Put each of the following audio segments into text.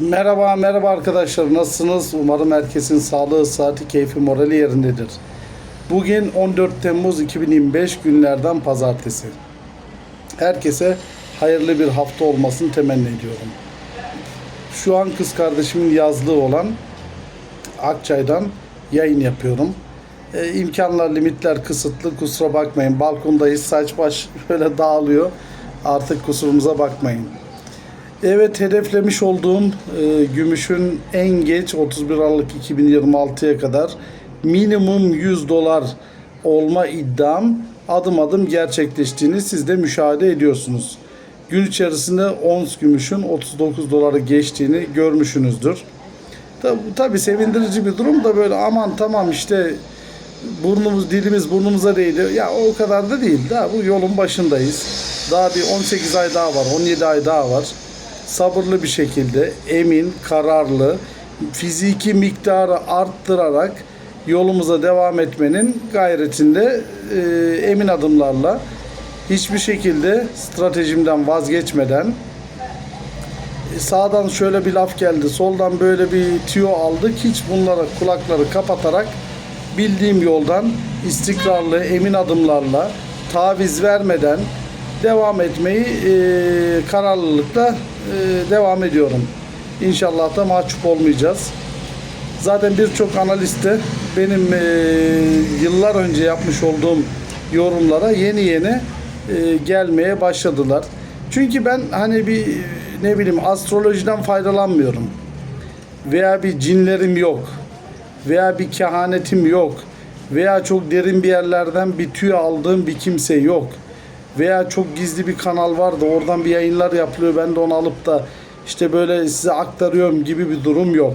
Merhaba merhaba arkadaşlar nasılsınız? Umarım herkesin sağlığı, saati, keyfi, morali yerindedir. Bugün 14 Temmuz 2025 günlerden pazartesi. Herkese hayırlı bir hafta olmasını temenni ediyorum. Şu an kız kardeşimin yazlığı olan Akçay'dan yayın yapıyorum. Ee, imkanlar, limitler kısıtlı. Kusura bakmayın. Balkondayız. Saç baş böyle dağılıyor. Artık kusurumuza bakmayın. Evet hedeflemiş olduğum e, gümüşün en geç 31 Aralık 2026'ya kadar minimum 100 dolar olma iddiam adım adım gerçekleştiğini siz de müşahede ediyorsunuz. Gün içerisinde ons gümüşün 39 doları geçtiğini görmüşsünüzdür. Tabi, tabi sevindirici bir durum da böyle aman tamam işte burnumuz dilimiz burnumuza değdi. Ya o kadar da değil. Daha bu yolun başındayız. Daha bir 18 ay daha var, 17 ay daha var. Sabırlı bir şekilde, emin, kararlı, fiziki miktarı arttırarak yolumuza devam etmenin gayretinde e, emin adımlarla hiçbir şekilde stratejimden vazgeçmeden e, sağdan şöyle bir laf geldi, soldan böyle bir tüyo aldık. Hiç bunlara kulakları kapatarak bildiğim yoldan istikrarlı, emin adımlarla taviz vermeden devam etmeyi e, kararlılıkla e, devam ediyorum. İnşallah da mahcup olmayacağız. Zaten birçok analist de benim e, yıllar önce yapmış olduğum yorumlara yeni yeni e, gelmeye başladılar. Çünkü ben hani bir ne bileyim astrolojiden faydalanmıyorum. Veya bir cinlerim yok. Veya bir kehanetim yok. Veya çok derin bir yerlerden bir tüy aldığım bir kimse yok. Veya çok gizli bir kanal var da oradan bir yayınlar yapılıyor. Ben de onu alıp da işte böyle size aktarıyorum gibi bir durum yok.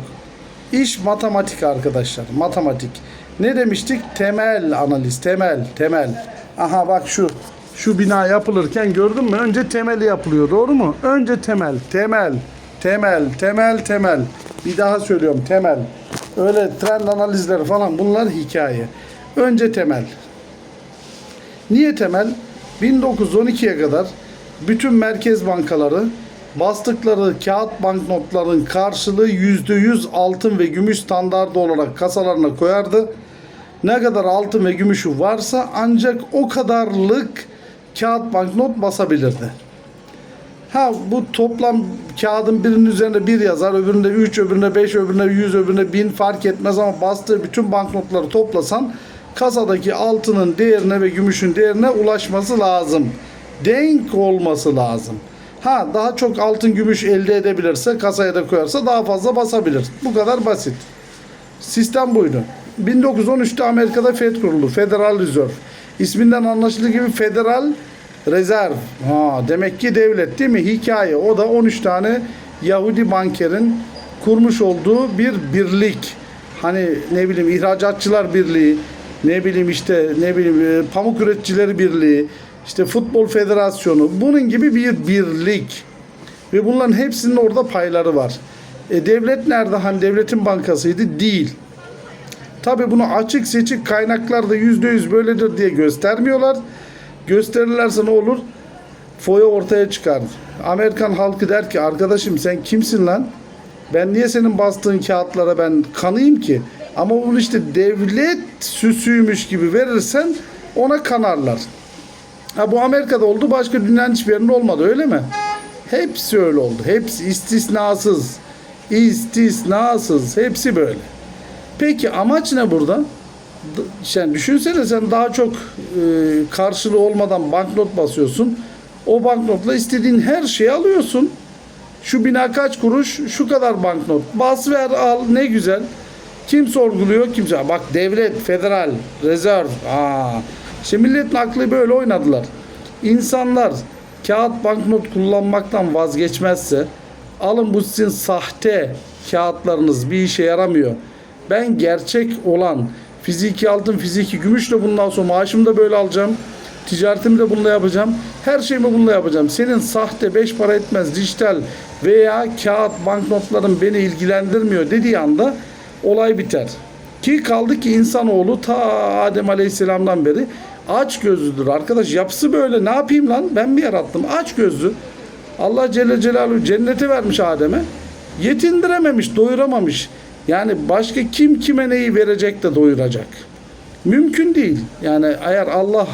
İş matematik arkadaşlar. Matematik. Ne demiştik? Temel analiz. Temel. Temel. Aha bak şu şu bina yapılırken gördün mü? Önce temeli yapılıyor. Doğru mu? Önce temel. Temel. Temel. Temel. Temel. Bir daha söylüyorum. Temel. Öyle trend analizleri falan bunlar hikaye. Önce temel. Niye temel? 1912'ye kadar bütün merkez bankaları bastıkları kağıt banknotların karşılığı %100 altın ve gümüş standardı olarak kasalarına koyardı. Ne kadar altın ve gümüşü varsa ancak o kadarlık kağıt banknot basabilirdi. Ha bu toplam kağıdın birinin üzerinde bir yazar, öbüründe 3, öbüründe 5, öbüründe 100, öbüründe 1000 fark etmez ama bastığı bütün banknotları toplasan kasadaki altının değerine ve gümüşün değerine ulaşması lazım. Denk olması lazım. Ha daha çok altın gümüş elde edebilirse kasaya da koyarsa daha fazla basabilir. Bu kadar basit. Sistem buydu. 1913'te Amerika'da FED kuruldu. Federal Reserve. İsminden anlaşıldığı gibi Federal Rezerv. Ha, demek ki devlet değil mi? Hikaye. O da 13 tane Yahudi bankerin kurmuş olduğu bir birlik. Hani ne bileyim ihracatçılar birliği, ne bileyim işte ne bileyim e, pamuk üreticileri birliği, işte futbol federasyonu bunun gibi bir birlik. Ve bunların hepsinin orada payları var. E devlet nerede? Hani devletin bankasıydı? Değil. Tabi bunu açık seçik kaynaklarda yüzde yüz böyledir diye göstermiyorlar. Gösterirlerse ne olur? Foya ortaya çıkar. Amerikan halkı der ki arkadaşım sen kimsin lan? Ben niye senin bastığın kağıtlara ben kanayım ki? Ama bunu işte devlet süsüymüş gibi verirsen ona kanarlar. Ha bu Amerika'da oldu başka dünyanın hiçbir yerinde olmadı öyle mi? Hepsi öyle oldu. Hepsi istisnasız. İstisnasız. Hepsi böyle. Peki amaç ne burada? Yani düşünsene sen daha çok e, karşılığı olmadan banknot basıyorsun. O banknotla istediğin her şeyi alıyorsun. Şu bina kaç kuruş? Şu kadar banknot. Bas ver al ne güzel. Kim sorguluyor? Kimse. Bak devlet, federal, rezerv. Aa. İşte milletin aklı böyle oynadılar. İnsanlar kağıt banknot kullanmaktan vazgeçmezse alın bu sizin sahte kağıtlarınız bir işe yaramıyor. Ben gerçek olan fiziki altın, fiziki gümüşle bundan sonra maaşımı da böyle alacağım. Ticaretimi de bununla yapacağım. Her şeyimi bununla yapacağım. Senin sahte beş para etmez dijital veya kağıt banknotların beni ilgilendirmiyor dediği anda olay biter. Ki kaldı ki insanoğlu ta Adem Aleyhisselam'dan beri aç gözlüdür arkadaş. Yapısı böyle. Ne yapayım lan? Ben mi yarattım? Aç gözlü. Allah Celle Celaluhu cenneti vermiş Adem'e. Yetindirememiş, doyuramamış. Yani başka kim kime neyi verecek de doyuracak. Mümkün değil. Yani eğer Allah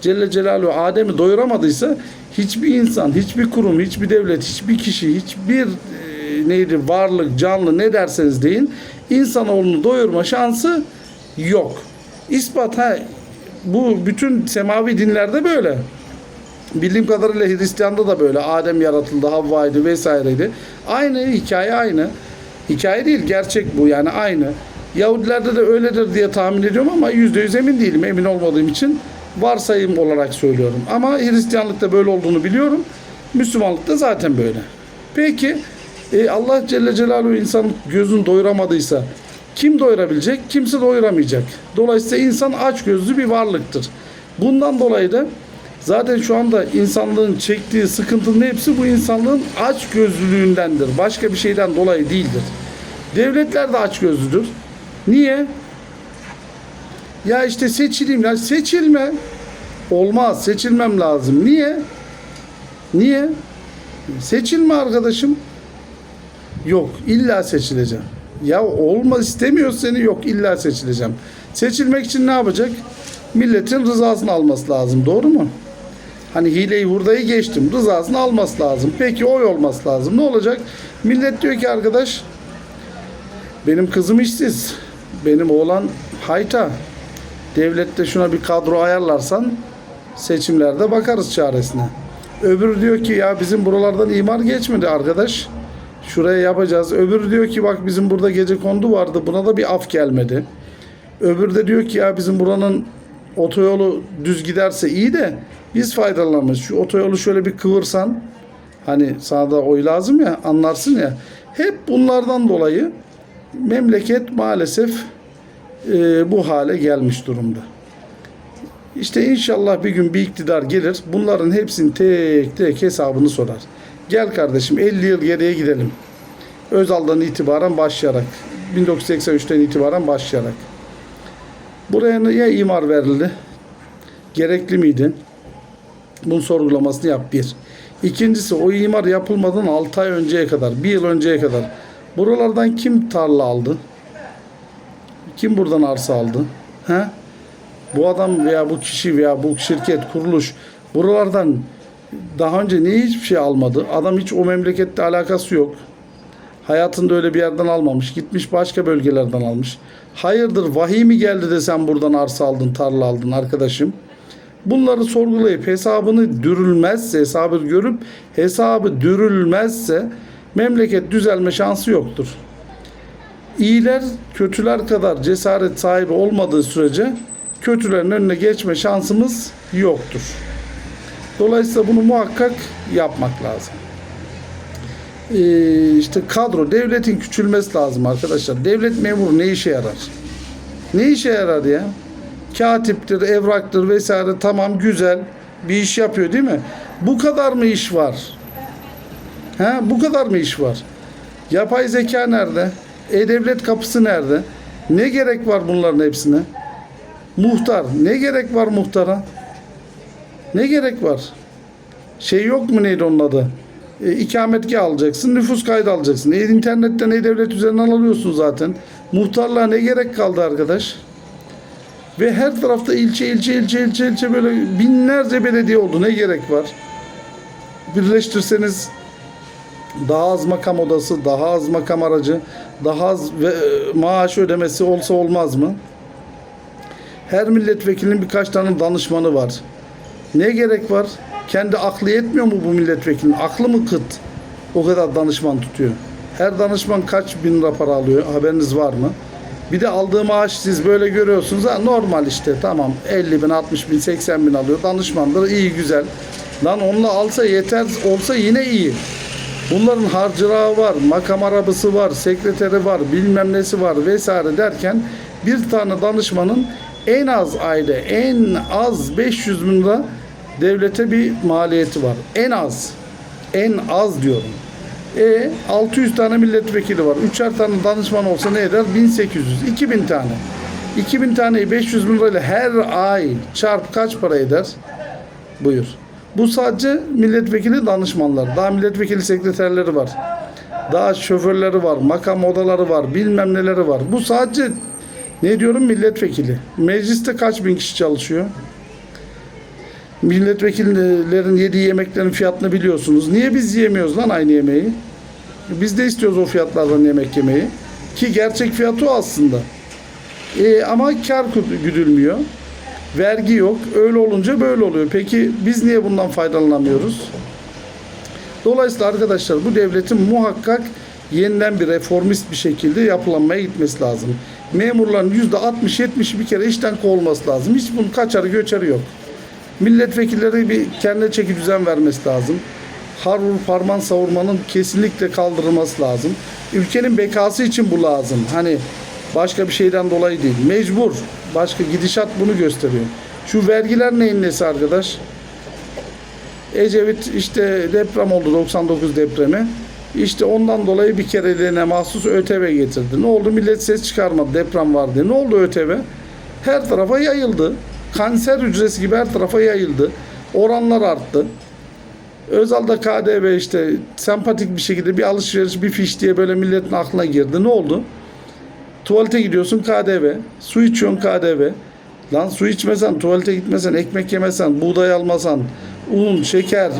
Celle Celaluhu Adem'i doyuramadıysa hiçbir insan, hiçbir kurum, hiçbir devlet, hiçbir kişi, hiçbir e, neydi varlık, canlı ne derseniz deyin insanoğlunu doyurma şansı yok. İspat ha bu bütün semavi dinlerde böyle. Bildiğim kadarıyla Hristiyan'da da böyle. Adem yaratıldı, Havva'ydı vesaireydi. Aynı hikaye aynı. Hikaye değil, gerçek bu yani aynı. Yahudilerde de öyledir diye tahmin ediyorum ama yüzde yüz emin değilim. Emin olmadığım için varsayım olarak söylüyorum. Ama Hristiyanlıkta böyle olduğunu biliyorum. Müslümanlıkta zaten böyle. Peki e, Allah Celle Celaluhu insanın gözünü doyuramadıysa kim doyurabilecek? Kimse doyuramayacak. Dolayısıyla insan aç gözlü bir varlıktır. Bundan dolayı da zaten şu anda insanlığın çektiği sıkıntının hepsi bu insanlığın aç gözlülüğündendir. Başka bir şeyden dolayı değildir. Devletler de aç gözlüdür. Niye? Ya işte seçileyim. Ya seçilme. Olmaz. Seçilmem lazım. Niye? Niye? Seçilme arkadaşım. Yok. illa seçileceğim. Ya olma istemiyor seni. Yok. illa seçileceğim. Seçilmek için ne yapacak? Milletin rızasını alması lazım. Doğru mu? Hani hileyi hurdayı geçtim. Rızasını alması lazım. Peki oy olması lazım. Ne olacak? Millet diyor ki arkadaş benim kızım işsiz. Benim oğlan hayta. Devlette şuna bir kadro ayarlarsan seçimlerde bakarız çaresine. Öbürü diyor ki ya bizim buralardan imar geçmedi arkadaş. Şuraya yapacağız. Öbürü diyor ki bak bizim burada gece kondu vardı. Buna da bir af gelmedi. Öbürü de diyor ki ya bizim buranın otoyolu düz giderse iyi de biz faydalanırız. Şu otoyolu şöyle bir kıvırsan hani sana da oy lazım ya anlarsın ya. Hep bunlardan dolayı memleket maalesef e, bu hale gelmiş durumda. İşte inşallah bir gün bir iktidar gelir. Bunların hepsinin tek tek hesabını sorar. Gel kardeşim 50 yıl geriye gidelim. Özal'dan itibaren başlayarak 1983'ten itibaren başlayarak. Buraya ya imar verildi? Gerekli miydi? Bunun sorgulamasını yap bir. İkincisi o imar yapılmadan 6 ay önceye kadar, bir yıl önceye kadar buralardan kim tarla aldı? Kim buradan arsa aldı? He? Bu adam veya bu kişi veya bu şirket, kuruluş buralardan daha önce niye hiçbir şey almadı? Adam hiç o memlekette alakası yok. Hayatında öyle bir yerden almamış. Gitmiş başka bölgelerden almış. Hayırdır vahiy mi geldi de sen buradan arsa aldın, tarla aldın arkadaşım? Bunları sorgulayıp hesabını dürülmezse, hesabı görüp hesabı dürülmezse memleket düzelme şansı yoktur. İyiler kötüler kadar cesaret sahibi olmadığı sürece kötülerin önüne geçme şansımız yoktur. Dolayısıyla bunu muhakkak yapmak lazım. Ee, işte kadro, devletin küçülmesi lazım arkadaşlar. Devlet memuru ne işe yarar? Ne işe yarar ya? Katiptir, evraktır vesaire tamam güzel bir iş yapıyor değil mi? Bu kadar mı iş var? He, bu kadar mı iş var? Yapay zeka nerede? E-Devlet kapısı nerede? Ne gerek var bunların hepsine? Muhtar. Ne gerek var muhtara? Ne gerek var? Şey yok mu neydi onun adı? E, ikametgah alacaksın, nüfus kaydı alacaksın. E, internetten e-devlet üzerinden alıyorsun zaten. Muhtarlığa ne gerek kaldı arkadaş? Ve her tarafta ilçe ilçe ilçe ilçe ilçe böyle binlerce belediye oldu. Ne gerek var? Birleştirseniz daha az makam odası, daha az makam aracı, daha az ve, e, maaş ödemesi olsa olmaz mı? Her milletvekilinin birkaç tane danışmanı var. Ne gerek var? Kendi aklı yetmiyor mu bu milletvekilinin? Aklı mı kıt? O kadar danışman tutuyor. Her danışman kaç bin lira para alıyor? Haberiniz var mı? Bir de aldığı maaş siz böyle görüyorsunuz. Ha, normal işte tamam 50 bin, 60 bin, 80 bin alıyor. Danışmanları iyi güzel. Lan onunla alsa yeter olsa yine iyi. Bunların harcırağı var, makam arabası var, sekreteri var, bilmem nesi var vesaire derken bir tane danışmanın en az ayda en az 500 bin lira devlete bir maliyeti var. En az. En az diyorum. E 600 tane milletvekili var. Üçer tane danışman olsa ne eder? 1800. 2000 tane. 2000 taneyi 500 bin lirayla her ay çarp kaç para eder? Buyur. Bu sadece milletvekili danışmanlar. Daha milletvekili sekreterleri var. Daha şoförleri var, makam odaları var, bilmem neleri var. Bu sadece ne diyorum milletvekili. Mecliste kaç bin kişi çalışıyor? Milletvekillerin yediği yemeklerin fiyatını biliyorsunuz. Niye biz yiyemiyoruz lan aynı yemeği? Biz de istiyoruz o fiyatlardan yemek yemeyi. Ki gerçek fiyatı o aslında. E, ama kar güdülmüyor. Vergi yok. Öyle olunca böyle oluyor. Peki biz niye bundan faydalanamıyoruz? Dolayısıyla arkadaşlar bu devletin muhakkak yeniden bir reformist bir şekilde yapılanmaya gitmesi lazım. Memurların %60-70'i bir kere işten kovulması lazım. Hiç bunun kaçarı göçeri yok. Milletvekilleri bir kendine çeki düzen vermesi lazım. Harvur parman savurmanın kesinlikle kaldırılması lazım. Ülkenin bekası için bu lazım. Hani başka bir şeyden dolayı değil. Mecbur. Başka gidişat bunu gösteriyor. Şu vergiler neyin nesi arkadaş? Ecevit işte deprem oldu 99 depremi. İşte ondan dolayı bir kereliğine mahsus ÖTV getirdi. Ne oldu? Millet ses çıkarmadı deprem var diye. Ne oldu ÖTV? Her tarafa yayıldı. Kanser hücresi gibi her tarafa yayıldı. Oranlar arttı. Özal'da KDV işte sempatik bir şekilde bir alışveriş bir fiş diye böyle milletin aklına girdi. Ne oldu? Tuvalete gidiyorsun KDV. Su içiyorsun KDV. Lan su içmesen, tuvalete gitmesen, ekmek yemesen, buğday almasan, un, şeker,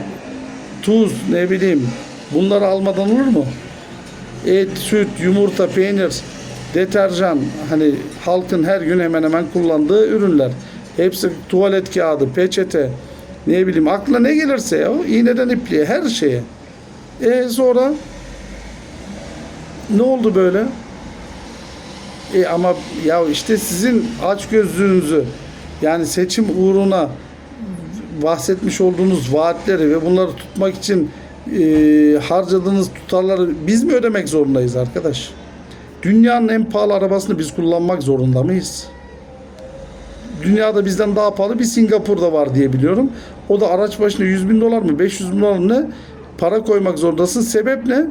tuz ne bileyim bunları almadan olur mu? Et, süt, yumurta, peynir, deterjan hani halkın her gün hemen hemen kullandığı ürünler. Hepsi tuvalet kağıdı, peçete, ne bileyim aklına ne gelirse ya iğneden ipliğe her şeye. E sonra ne oldu böyle? E ama ya işte sizin açgözlüğünüzü yani seçim uğruna bahsetmiş olduğunuz vaatleri ve bunları tutmak için e, harcadığınız tutarları biz mi ödemek zorundayız arkadaş? Dünyanın en pahalı arabasını biz kullanmak zorunda mıyız? Dünyada bizden daha pahalı bir Singapur'da var diye biliyorum. O da araç başına 100 bin dolar mı 500 bin dolar mı para koymak zorundasın. Sebep ne?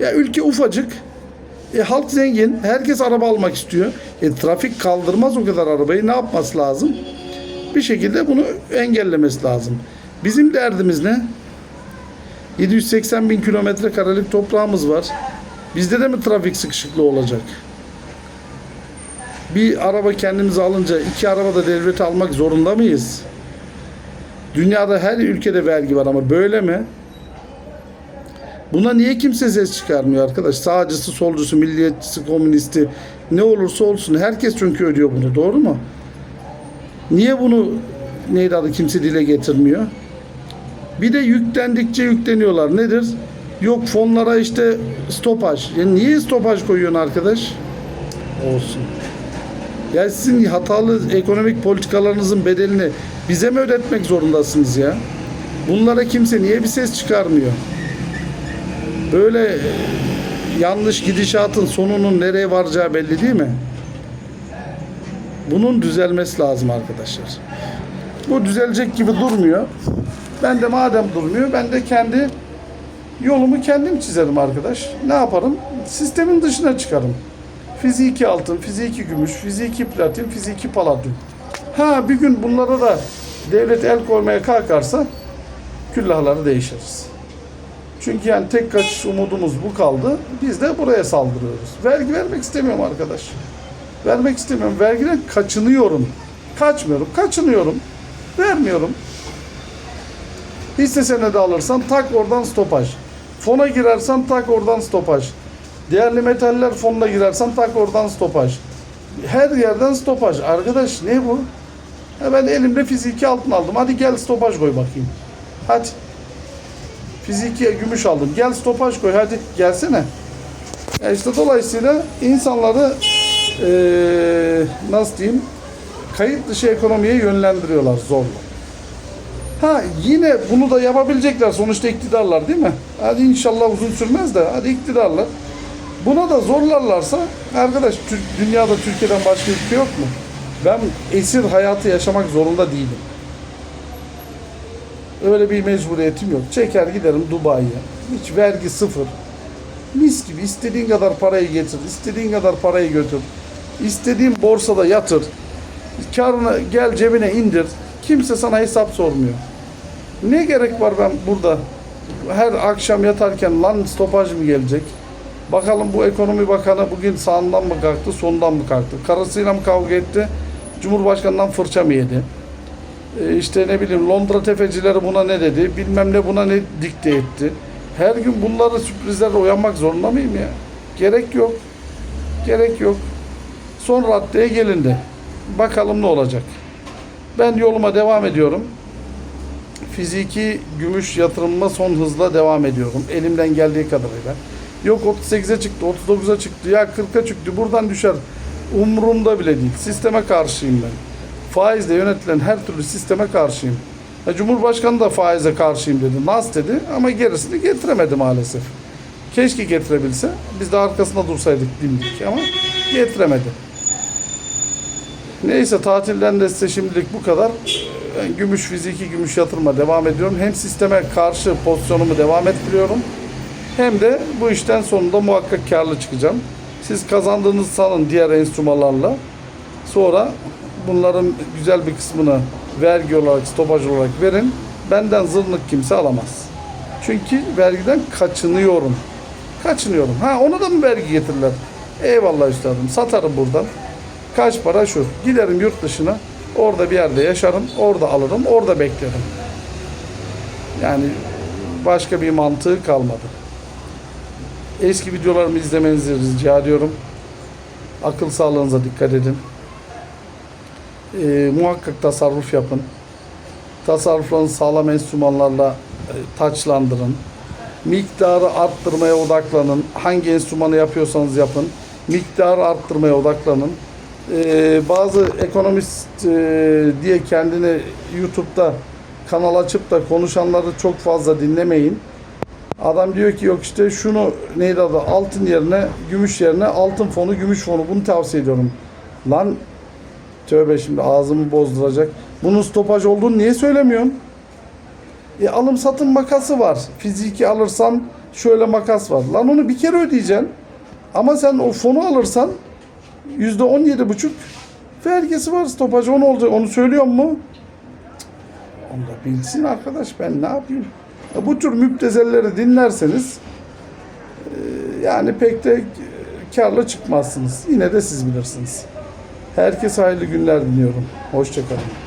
Ya ülke ufacık. E, halk zengin. Herkes araba almak istiyor. E, trafik kaldırmaz o kadar arabayı. Ne yapması lazım? Bir şekilde bunu engellemesi lazım. Bizim derdimiz ne? 780 bin kilometre karelik toprağımız var. Bizde de mi trafik sıkışıklığı olacak? Bir araba kendimize alınca iki araba da devlete almak zorunda mıyız? Dünyada her ülkede vergi var ama böyle mi? Buna niye kimse ses çıkarmıyor arkadaş? Sağcısı, solcusu, milliyetçisi, komünisti ne olursa olsun herkes çünkü ödüyor bunu doğru mu? Niye bunu neydi adı kimse dile getirmiyor? Bir de yüklendikçe yükleniyorlar. Nedir? Yok fonlara işte stopaj. Ya niye stopaj koyuyorsun arkadaş? Olsun. Ya sizin hatalı ekonomik politikalarınızın bedelini bize mi ödetmek zorundasınız ya? Bunlara kimse niye bir ses çıkarmıyor? Böyle e, yanlış gidişatın sonunun nereye varacağı belli değil mi? Bunun düzelmesi lazım arkadaşlar. Bu düzelecek gibi durmuyor. Ben de madem durmuyor ben de kendi yolumu kendim çizerim arkadaş. Ne yaparım? Sistemin dışına çıkarım. Fiziki altın, fiziki gümüş, fiziki platin, fiziki paladyum. Ha bir gün bunlara da devlet el koymaya kalkarsa küllahları değişiriz. Çünkü yani tek kaçış umudumuz bu kaldı. Biz de buraya saldırıyoruz. Vergi vermek istemiyorum arkadaş. Vermek istemiyorum. Vergiden kaçınıyorum. Kaçmıyorum. Kaçınıyorum. Vermiyorum. Hisse senedi alırsan tak oradan stopaj. Fona girersen tak oradan stopaj. Değerli metaller fonuna girersen tak oradan stopaj. Her yerden stopaj. Arkadaş ne bu? Ha ben elimde fiziki altın aldım. Hadi gel stopaj koy bakayım. Hadi. Fiziki gümüş aldım. Gel stopaj koy hadi gelsene. Ya işte dolayısıyla insanları eee nasıl diyeyim kayıt dışı ekonomiye yönlendiriyorlar zorla. Ha yine bunu da yapabilecekler sonuçta iktidarlar değil mi? Hadi inşallah uzun sürmez de hadi iktidarlar. Buna da zorlarlarsa arkadaş dünyada Türkiye'den başka ülke yok mu? Ben esir hayatı yaşamak zorunda değilim. Öyle bir mecburiyetim yok. Çeker giderim Dubai'ye. Hiç vergi sıfır. Mis gibi istediğin kadar parayı getir, istediğin kadar parayı götür. İstediğin borsada yatır. Karını gel cebine indir. Kimse sana hesap sormuyor. Ne gerek var ben burada her akşam yatarken lan stopaj mı gelecek? Bakalım bu ekonomi bakanı bugün sağından mı kalktı, sondan mı kalktı? Karısıyla mı kavga etti? Cumhurbaşkanından fırça mı yedi? E, işte ne bileyim Londra tefecileri buna ne dedi? Bilmem ne buna ne dikte etti? Her gün bunları sürprizlerle uyanmak zorunda mıyım ya? Gerek yok. Gerek yok. Son raddeye gelindi. Bakalım ne olacak. Ben yoluma devam ediyorum. Fiziki gümüş yatırımıma son hızla devam ediyorum. Elimden geldiği kadarıyla. Yok 38'e çıktı, 39'a çıktı, ya 40'a çıktı. Buradan düşer. Umurumda bile değil. Sisteme karşıyım ben. Faizle yönetilen her türlü sisteme karşıyım. Ya Cumhurbaşkanı da faize karşıyım dedi. Nas dedi ama gerisini getiremedi maalesef. Keşke getirebilse. Biz de arkasında dursaydık dimdik ama getiremedi. Neyse tatilden de size şimdilik bu kadar. Gümüş fiziki gümüş yatırıma devam ediyorum. Hem sisteme karşı pozisyonumu devam ettiriyorum. Hem de bu işten sonunda muhakkak karlı çıkacağım. Siz kazandığınızı sanın diğer enstrümanlarla. Sonra bunların güzel bir kısmını vergi olarak, stopaj olarak verin. Benden zırnık kimse alamaz. Çünkü vergiden kaçınıyorum. Kaçınıyorum. Ha ona da mı vergi getirirler? Eyvallah üstadım. Satarım buradan. Kaç para şu? Giderim yurt dışına. Orada bir yerde yaşarım. Orada alırım. Orada beklerim. Yani başka bir mantığı kalmadı. Eski videolarımı izlemenizi rica ediyorum. Akıl sağlığınıza dikkat edin. Ee, muhakkak tasarruf yapın. Tasarruflarınızı sağlam enstrümanlarla e, taçlandırın. Miktarı arttırmaya odaklanın. Hangi enstrümanı yapıyorsanız yapın. Miktarı arttırmaya odaklanın. Ee, bazı ekonomist e, diye kendini YouTube'da kanal açıp da konuşanları çok fazla dinlemeyin. Adam diyor ki yok işte şunu neydi adı altın yerine gümüş yerine altın fonu gümüş fonu bunu tavsiye ediyorum. Lan tövbe şimdi ağzımı bozduracak. Bunun stopaj olduğunu niye söylemiyorsun? E, alım satım makası var. Fiziki alırsan şöyle makas var. Lan onu bir kere ödeyeceksin. Ama sen o fonu alırsan yüzde on yedi buçuk vergisi var stopaj. Onu olacak. Onu söylüyor mu? Cık, Onu da bilsin arkadaş. Ben ne yapayım? Bu tür müptezelleri dinlerseniz e, yani pek de karlı çıkmazsınız. Yine de siz bilirsiniz. Herkese hayırlı günler diliyorum. Hoşçakalın.